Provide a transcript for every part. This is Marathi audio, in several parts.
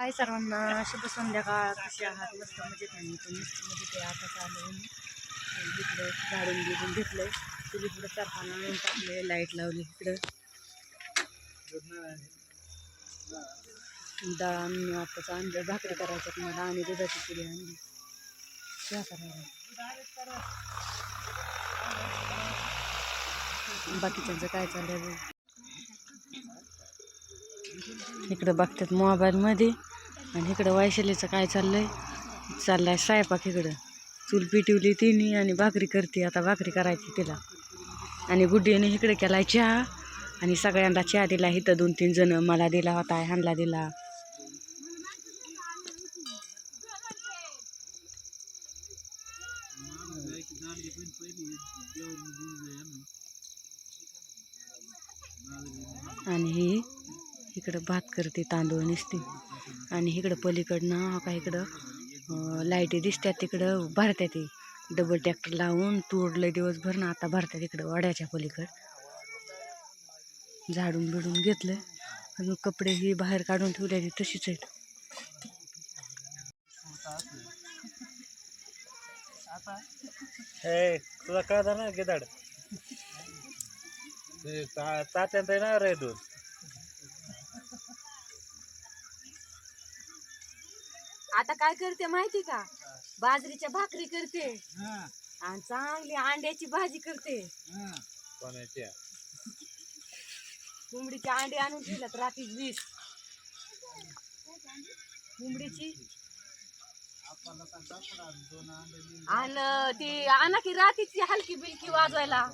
हाय सर्वांना शुभ संध्याकाळ. कसे आहात? मस्त मजेत आहे मी पण. मस्त मजेत आहे. आता चालू आहे मी. इकडं झाडून बिडून घेतलंय. चुलीकडं चारपाना आणून टाकले लाइट लावली इकडं. डाळ आणून आताच आणलं भाकरी करायचं मला आणि दुधाची पुढे आणली चहा करायला बाकीच्यांचं काय चाललंय इकडं बघतात मोबाईलमध्ये. आणि इकडं वैशालीचं काय चाललंय? चाललाय स्वयंपाक इकडं. चूल पिटवली तिने आणि भाकरी करते आता भाकरी करायची तिला. आणि गुड्डीने इकडे केला चहा. आणि सगळ्यांना चहा दिला इथं दोन तीन जण मला दिला होता ह्यांना दिला. आणि ही इकडं भात करते तांदूळ निसते. आणि इकडं पलीकडनं हा का इकडं लाईटी दिसतात तिकडं भरत्या ते डबल ट्रॅक्टर लावून तोडलं दिवसभर ना आता भरतात तिकडं वड्याच्या पलीकड. झाडून बिडून घेतलं अजून कपडे ही बाहेर काढून ठेवलेली तशीच आहेत. हे तुला कळत ना गेदाड तात्यांत येणार आहे दूध आता काय करते माहिती का? बाजरीच्या भाकरी करते. आणि चांगली अंड्याची भाजी करते. कोणाच्या? कोंबडीचे अंडे आणून ठेवल्यात रात्री वीस. कोंबडीची. आणि ती आणा की रात्रीची हलकी बिलकी वाजवायला.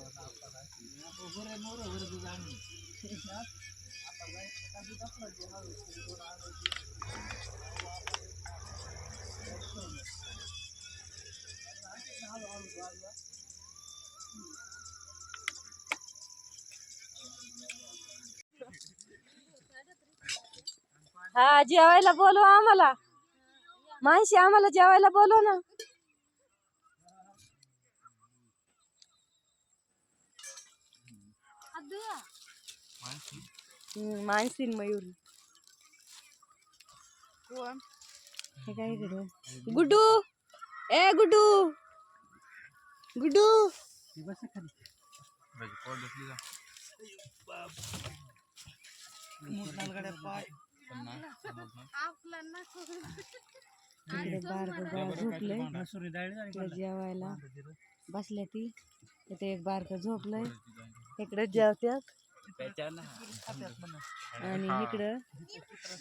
हा जेवायला बोलव आम्हाला. माहिती आम्हाला जेवायला बोलव ना. मानसी न मयूरी. कोण? हे काय इकडं गुड्डू! ए गुड्डू! गुड्डू! बाळ झोपलंय. मसुरी डाळी आणि तिकडे जेवायला बसल्या ती. इथे एक बारक झोपलंय. इकडे जेवत्यात. आणि इकडं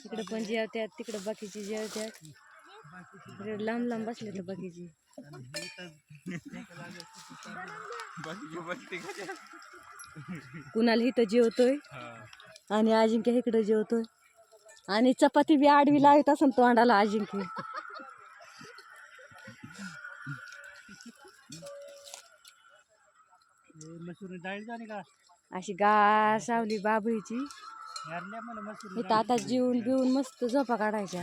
इकडं पण जेवत्यात तिकडं बाकीची जेवत्यात. इकडे लांब लांब बसले तर बाकीची. कुणाला इथं जेवतोय? आणि अजिंक्य इकडं जेवतोय? आणि चपाती बी आडवी लावत असं तोंडाला अजिंक्य. अशी गा सावली बाबळीची इथं आता जेवून बिवून मस्त झोपा काढायच्या.